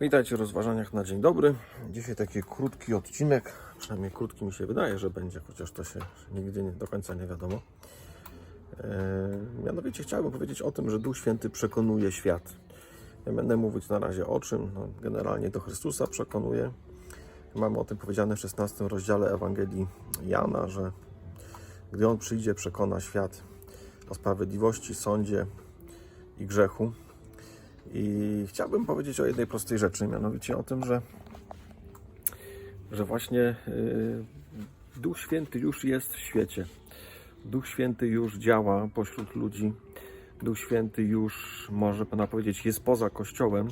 Witajcie w rozważaniach na dzień dobry. Dzisiaj taki krótki odcinek, przynajmniej krótki mi się wydaje, że będzie, chociaż to się nigdy nie, do końca nie wiadomo. Eee, mianowicie chciałbym powiedzieć o tym, że Duch Święty przekonuje świat. Nie będę mówić na razie o czym, no, generalnie do Chrystusa przekonuje. Mamy o tym powiedziane w 16 rozdziale Ewangelii Jana, że gdy On przyjdzie, przekona świat o sprawiedliwości, sądzie i grzechu. I chciałbym powiedzieć o jednej prostej rzeczy, mianowicie o tym, że, że właśnie y, Duch Święty już jest w świecie. Duch Święty już działa pośród ludzi. Duch Święty już, może pana powiedzieć, jest poza Kościołem.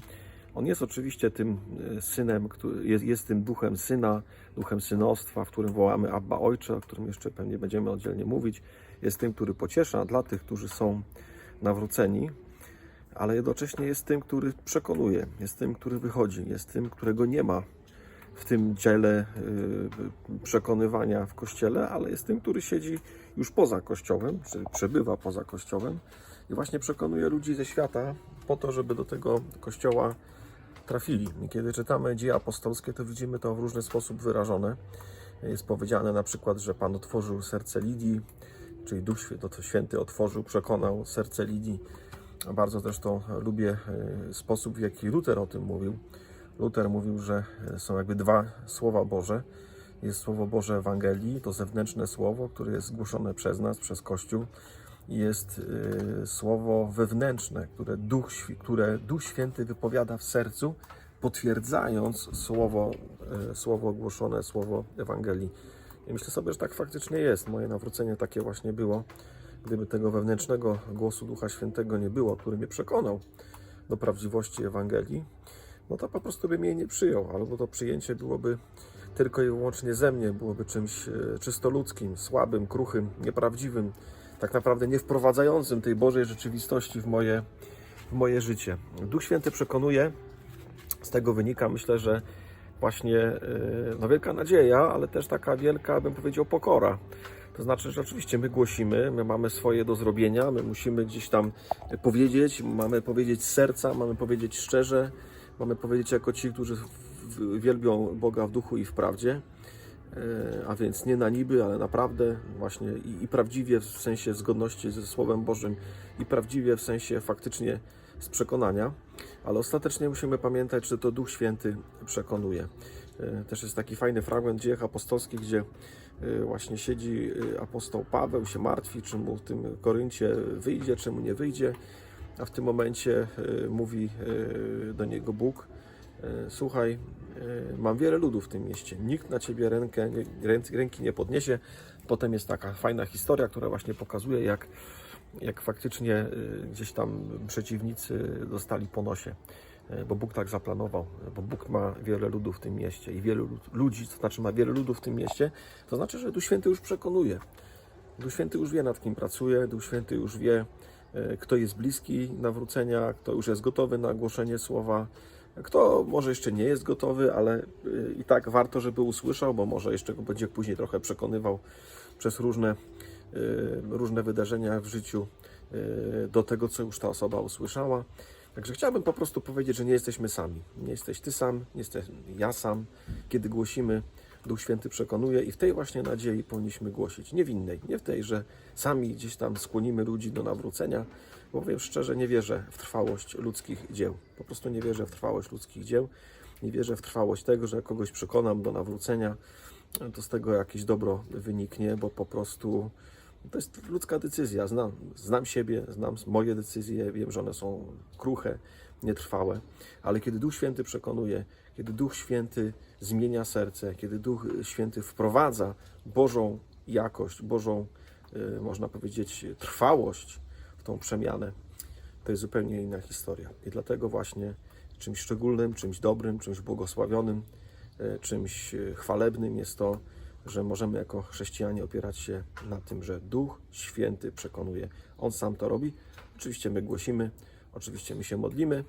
On jest oczywiście tym y, synem, jest, jest tym duchem syna, duchem synostwa, w którym wołamy Abba Ojcze, o którym jeszcze pewnie będziemy oddzielnie mówić. Jest tym, który pociesza dla tych, którzy są nawróceni, ale jednocześnie jest tym, który przekonuje, jest tym, który wychodzi, jest tym, którego nie ma w tym dziele y, przekonywania w kościele, ale jest tym, który siedzi już poza kościołem, czyli przebywa poza kościołem i właśnie przekonuje ludzi ze świata po to, żeby do tego kościoła trafili. I kiedy czytamy dzieje apostolskie, to widzimy to w różny sposób wyrażone. Jest powiedziane na przykład, że Pan otworzył serce Lidii, czyli Duch Święty otworzył, przekonał serce Lidii. Bardzo zresztą lubię e, sposób, w jaki Luther o tym mówił. Luther mówił, że e, są jakby dwa słowa Boże. Jest Słowo Boże Ewangelii, to zewnętrzne słowo, które jest zgłoszone przez nas, przez Kościół. Jest e, słowo wewnętrzne, które Duch, które Duch Święty wypowiada w sercu, potwierdzając słowo, słowo ogłoszone, słowo Ewangelii. I myślę sobie, że tak faktycznie jest. Moje nawrócenie takie właśnie było. Gdyby tego wewnętrznego głosu Ducha Świętego nie było, który mnie przekonał do prawdziwości Ewangelii, no to po prostu bym jej nie przyjął, albo to przyjęcie byłoby tylko i wyłącznie ze mnie, byłoby czymś e, czysto ludzkim, słabym, kruchym, nieprawdziwym, tak naprawdę nie wprowadzającym tej Bożej rzeczywistości w moje, w moje życie. Duch Święty przekonuje, z tego wynika, myślę, że właśnie e, no, wielka nadzieja, ale też taka wielka, bym powiedział, pokora. To znaczy, że oczywiście my głosimy, my mamy swoje do zrobienia, my musimy gdzieś tam powiedzieć, mamy powiedzieć z serca, mamy powiedzieć szczerze, mamy powiedzieć jako ci, którzy wielbią Boga w duchu i w prawdzie, E, a więc nie na niby, ale naprawdę właśnie i, i prawdziwie w sensie zgodności ze Słowem Bożym i prawdziwie w sensie faktycznie z przekonania, ale ostatecznie musimy pamiętać, że to Duch Święty przekonuje. E, Też jest taki fajny fragment w dziejach apostolskich, gdzie e, właśnie siedzi e, apostoł Paweł, się martwi, czy mu w tym Koryncie wyjdzie, czy mu nie wyjdzie, a w tym momencie mówi do niego Bóg, słuchaj, mam wiele ludów w tym mieście, nikt na ciebie rękę, ręki nie podniesie. Potem jest taka fajna historia, która właśnie pokazuje, jak, jak faktycznie e, gdzieś tam przeciwnicy dostali po nosie, e, bo Bóg tak zaplanował, bo Bóg ma wiele ludów w tym mieście i wielu lud- ludzi, to znaczy ma wiele ludów w tym mieście, to znaczy, że Duch Święty już przekonuje. Duch Święty już wie, nad kim pracuje, Duch Święty już wie, e, kto jest bliski nawrócenia, kto już jest gotowy na głoszenie słowa, kto może jeszcze nie jest gotowy, ale i tak warto, żeby usłyszał, bo może jeszcze go będzie później trochę przekonywał przez różne, różne wydarzenia w życiu e, do tego, co już ta osoba usłyszała. Także chciałbym po prostu powiedzieć, że nie jesteśmy sami. Nie jesteś ty sam, nie jestem ja sam. Kiedy głosimy, Duch Święty przekonuje i w tej właśnie nadziei powinniśmy głosić. Nie w innej, nie w tej, że sami gdzieś tam skłonimy ludzi do nawrócenia, bo powiem szczerze, nie wierzę w trwałość ludzkich dzieł. Po prostu nie wierzę w trwałość ludzkich dzieł. Nie wierzę w trwałość tego, że kogoś przekonam do nawrócenia, to z tego jakieś dobro wyniknie, bo po prostu to jest ludzka decyzja. Znam, znam siebie, znam moje decyzje, wiem, że one są kruche, nietrwałe, ale kiedy Duch Święty przekonuje, kiedy Duch Święty zmienia serce, kiedy Duch Święty wprowadza Bożą jakość, Bożą, y, można powiedzieć, trwałość w tą przemianę, to jest zupełnie inna historia. I dlatego właśnie czymś szczególnym, czymś dobrym, czymś błogosławionym, e, czymś e, chwalebnym jest to, że możemy jako chrześcijanie opierać się na tym, że Duch Święty przekonuje. On sam to robi. Oczywiście my głosimy, oczywiście my się modlimy,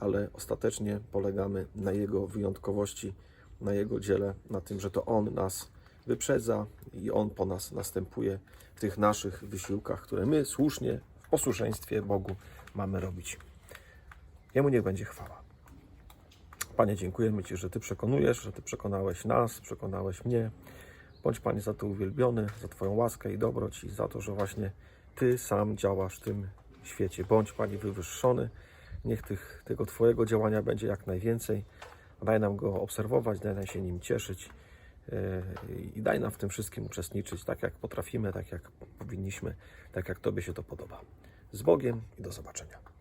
ale ostatecznie polegamy na Jego wyjątkowości, na Jego dziele, na tym, że to On nas wyprzedza i On po nas następuje w tych naszych wysiłkach, które my słusznie w posłuszeństwie Bogu mamy robić. Jemu niech będzie chwała. Panie, dziękujemy Ci, że Ty przekonujesz, że Ty przekonałeś nas, przekonałeś mnie. Bądź Panie za to uwielbiony, za Twoją łaskę i dobroć i za to, że właśnie Ty sam działasz w tym świecie. Bądź Panie wywyższony. Niech tych, tego Twojego działania będzie jak najwięcej. Daj nam go obserwować, daj nam się nim cieszyć yy, i daj nam w tym wszystkim uczestniczyć tak, jak potrafimy, tak, jak powinniśmy, tak, jak Tobie się to podoba. Z Bogiem i do zobaczenia.